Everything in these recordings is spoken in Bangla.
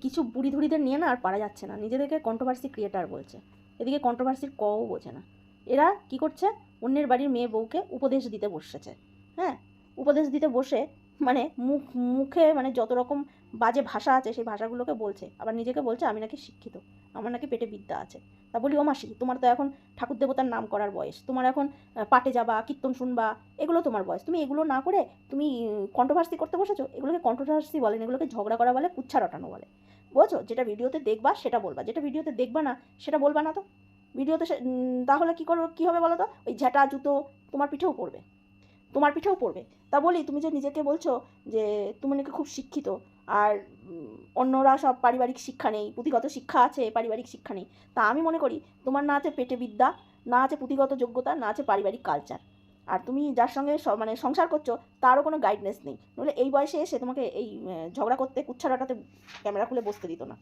কিছু বুড়ি ধুড়িদের নিয়ে না আর পারা যাচ্ছে না। নিজেদেরকে কন্ট্রোভার্সি ক্রিয়েটার বলছে। এদিকে কন্ট্রোভার্সির কও বোঝে না। এরা কি করছে? অন্যের বাড়ির মেয়ে বউকে উপদেশ দিতে বসেছে। হ্যাঁ? উপদেশ দিতে বসে মানে মুখ, মুখে মানে যত রকম বাজে ভাষা আছে সেই ভাষাগুলোকে বলছে। আবার নিজেকে বলছে, আমি নাকি শিক্ষিত। আমার নাকি পেটে বিদ্যা আছে। তা বলি, ও মাসি, তোমার তো এখন ঠাকুর দেবতার নাম করার বয়স। তোমার এখন পাটে যাবা, কীর্তন শুনবা, এগুলো তোমার বয়স। তুমি এগুলো না করে, তুমি কন্ট্রোভার্সি করতে বসেছো? এগুলোকে কন্ট্রোভার্সি বলেন এগুলোকে ঝগড়া করা বলে, কুচ্ছা রটানো বলে। বুঝছ? যেটা ভিডিওতে দেখবা, সেটা বলবা। যেটা ভিডিওতে দেখবা না, সেটা বলবা না তো। ভিডিওতে তাহলে কী করবে কী হবে বলো তো ওই ঝাঁটা জুতো তোমার পিঠেও পড়বে। তোমার পিঠেও পড়বে। তা বলি, তুমি যে নিজেকে বলছো যে, তুমি নাকি খুব শিক্ষিত আর অন্যরা সব পারিবারিক শিক্ষা নেই, পুঁথিগত শিক্ষা আছে, পারিবারিক শিক্ষা নেই। তা আমি মনে করি, তোমার না আছে পেটে বিদ্যা, না আছে পুঁথিগত যোগ্যতা, না আছে পারিবারিক কালচার আর তুমি যার সঙ্গে মানে সংসার করছ, তারও কোনো গাইডনেস নেই। নইলে এই বয়সে এসে তোমাকে এই ঝগড়া করতে কুচ্ছাড়াটাতে ক্যামেরা খুলে বসতে দিত না।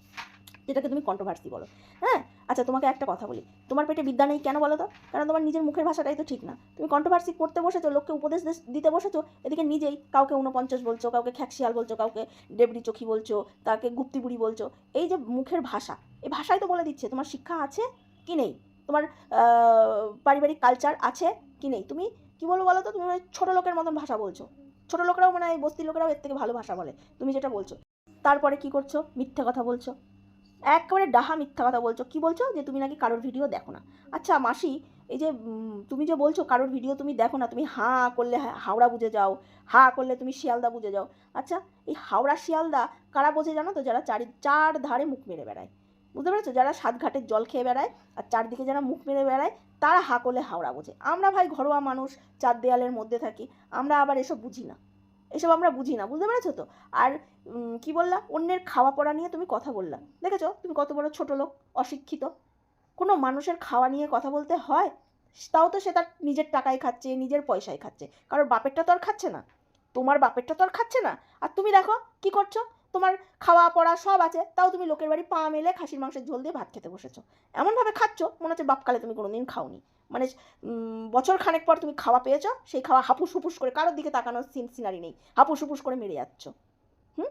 যেটাকে তুমি কন্ট্রোভার্সি বলো। হ্যাঁ? আচ্ছা তোমাকে একটা কথা বলি। তোমার পেটে বিদ্যা নেই কেন বলো তো? কারণ তোমার নিজের মুখের ভাষাটাই তো ঠিক না। তুমি কন্ট্রোভার্সি করতে বসেছো, লোককে উপদেশ দিতে বসেছো, এদিকে নিজেই কাউকে উনপঞ্চাশ বলছো, কাউকে খ্যাকশিয়াল বলছো, কাউকে ডেবড়ি চোখি বলছো তাকে গুপ্তি বুড়ি বলছো, এই যে মুখের ভাষা, এই ভাষাই তো বলে দিচ্ছে, তোমার শিক্ষা আছে কি নেই? তোমার পারিবারিক কালচার আছে কি নেই? তুমি কি বলব বলো তো? তুমি মানে ছোটো লোকের মতন ভাষা বলছো। ছোটো লোকরাও মানে বস্তির লোকেরাও এর থেকে ভালো ভাষা বলে, তুমি যেটা বলছো। তারপরে কি করছ? মিথ্যে কথা বলছো। একেবারে ডাহা মিথ্যা কথা বলছো। কি বলছো? যে তুমি নাকি কারোর ভিডিও দেখো না। আচ্ছা মাসি, এই যে তুমি যে বলছো কারোর ভিডিও তুমি দেখো না, তুমি হাঁ করলে হাওড়া বুঝে যাও, হা করলে তুমি শিয়ালদা বুঝে যাও। আচ্ছা এই হাওড়া, শিয়ালদা কারা বোঝে জানো তো? যারা চারি চার ধারে মুখ মেরে বেড়ায়। বুঝতে পেরেছ? যারা সাত ঘাটের জল খেয়ে বেড়ায় আর চারদিকে যারা মুখ মেরে বেড়ায়, তারা হা করলে হাওড়া বোঝে। আমরা ভাই ঘরোয়া মানুষ, চার দেয়ালের মধ্যে থাকি। আমরা আবার এসব বুঝি না। এসব আমরা বুঝি না, বুঝতে পেরেছ তো? আর কি বললা অন্যের খাওয়া পড়া নিয়ে তুমি কথা বললা। দেখেছ? তুমি কত বড় ছোট লোক, অশিক্ষিত। কোনো মানুষের খাওয়া নিয়ে কথা বলতে হয়? তাও তো সে তার নিজের টাকায় খাচ্ছে, নিজের পয়সায় খাচ্ছে। কারণ বাপেরটা তো আর খাচ্ছে না। তোমার বাপেরটা তো আর খাচ্ছে না? আর তুমি দেখো, কি করছ? তোমার খাওয়া পড়া সব আছে, তাও তুমি লোকের বাড়ি পা মেলে খাসির মাংসের ঝোল দিয়ে ভাত খেতে বসেছো। এমনভাবে খাচ্ছ, মনে হচ্ছে বাপকালে তুমি কোনোদিন খাওনি। মানে বছর খানেক পর তুমি খাওয়া পেয়েছ, সেই খাওয়া হাপুস হুপুস করে কারোর দিকে তাকানোর সিন সিনারি নেই। হাপুস হুপুস করে মেরে যাচ্ছ। হুম?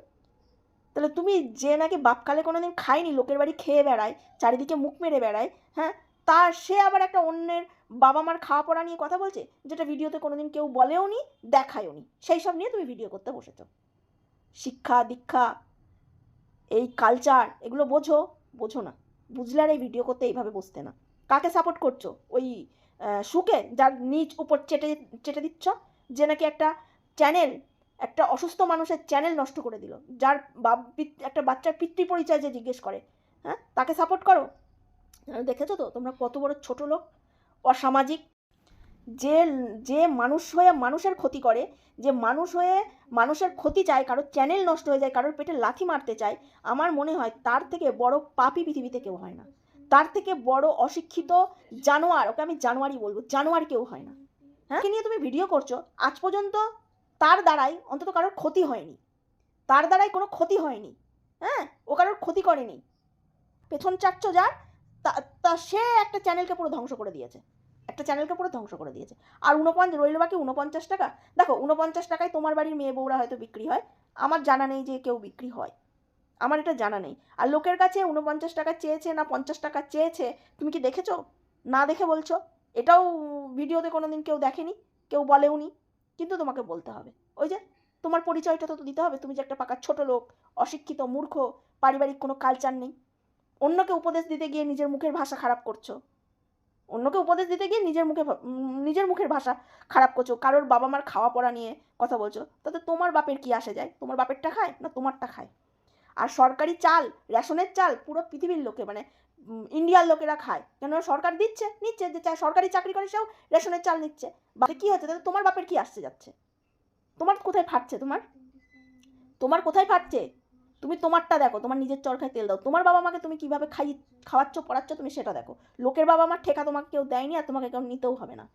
তাহলে তুমি যে নাকি বাপকালে কোনো দিন খায়নি, লোকের বাড়ি খেয়ে বেড়ায়, চারিদিকে মুখ মেরে বেড়ায় হ্যাঁ? তার সে আবার একটা অন্যের বাবা মার খাওয়া পড়া নিয়ে কথা বলছে, যেটা ভিডিওতে কোনোদিন কেউ বলেও নি দেখায়ও নি সেই সব নিয়ে তুমি ভিডিও করতে বসেছো। শিক্ষা, দীক্ষা, এই কালচার এগুলো বোঝো। বোঝো না। বুঝলে আর এই ভিডিও করতে এইভাবে বসতে না। কাকে সাপোর্ট করছ? ওই সুকে যার নিচ উপর চেটে চেটে দিচ্ছ, যে নাকি একটা চ্যানেল একটা অসুস্থ মানুষের চ্যানেল নষ্ট করে দিল, যার বাপ একটা বাচ্চার পিতৃ পরিচয় যে জিজ্ঞেস করে হ্যাঁ? তাকে সাপোর্ট করো। দেখেছ তো, তোমরা কত বড় ছোট লোক, অসামাজিক। যে যে মানুষ হয়ে মানুষের ক্ষতি করে, যে মানুষ হয়ে মানুষের ক্ষতি চায়, কারোর চ্যানেল নষ্ট হয়ে যায়, কারোর পেটে লাথি মারতে চায়, আমার মনে হয় তার থেকে বড় পাপি পৃথিবীতে কেউ হয় না। তার থেকে বড় অশিক্ষিত জানোয়ার, ওকে আমি জানোয়ারই বলব, জানোয়ার কেউ হয় না। হ্যাঁ? নিয়ে তুমি ভিডিও করছ? আজ পর্যন্ত তার দ্বারাই অন্তত কারোর ক্ষতি হয়নি। তার দ্বারাই কোনো ক্ষতি হয়নি। হ্যাঁ? ও কারোর ক্ষতি করেনি। পেছন চাচ্ছ যার, তা সে একটা চ্যানেলকে পুরো ধ্বংস করে দিয়েছে। একটা চ্যানেলকে পুরো ধ্বংস করে দিয়েছে। আর উনপঞ্চাশ রইল বাকি উনপঞ্চাশ টাকা? দেখো, উনপঞ্চাশ টাকায় তোমার বাড়ির মেয়ে বউরা হয়তো বিক্রি হয়। আমার জানা নেই যে কেউ বিক্রি হয়। আমার এটা জানা নেই। আর লোকের কাছে উনপঞ্চাশ টাকা চেয়েছে না পঞ্চাশ টাকা চেয়েছে, তুমি কি দেখেছ? না দেখে বলছো? এটাও ভিডিওতে কোনো দিন কেউ দেখেনি? কেউ বলেও নি? কিন্তু তোমাকে বলতে হবে। ওই যে, তোমার পরিচয়টা তো দিতে হবে। তুমি যে একটা পাকা ছোট লোক, অশিক্ষিত, মূর্খ, পারিবারিক কোনো কালচার নেই। অন্যকে উপদেশ দিতে গিয়ে নিজের মুখের ভাষা খারাপ করছ। অন্যকে উপদেশ দিতে গিয়ে নিজের মুখে নিজের মুখের ভাষা খারাপ করছ। কারোর বাবা মার খাওয়া পড়া নিয়ে কথা বলছো। তাতে তোমার বাপের কি আসে যায়? তোমার বাপেরটা খায় না তোমারটা খায়? আর সরকারি চাল, রেশনের চাল পুরো পৃথিবীর লোকে মানে ইন্ডিয়ার লোকেরা খায়। কেন সরকার দিচ্ছে, নিচ্ছে, যে সরকারি চাকরি করে সেও রেশনের চাল নিচ্ছে। বাকি কি হচ্ছে? তাতে তোমার বাপের কি আসছে যাচ্ছে? তোমার কোথায় ফাটছে তোমার? তোমার কোথায় ফাটছে? তুমি তোমারটা দেখো, তোমার নিজের চরকায় তেল দাও। তোমার বাবা মাকে তুমি কীভাবে খাই খাওয়াচ্ছ, পড়াচ্ছ তুমি সেটা দেখো। লোকের বাবা মার ঠেকা তোমাকে কেউ দেয়নি আর তোমাকে কেউ নিতেও হবে না।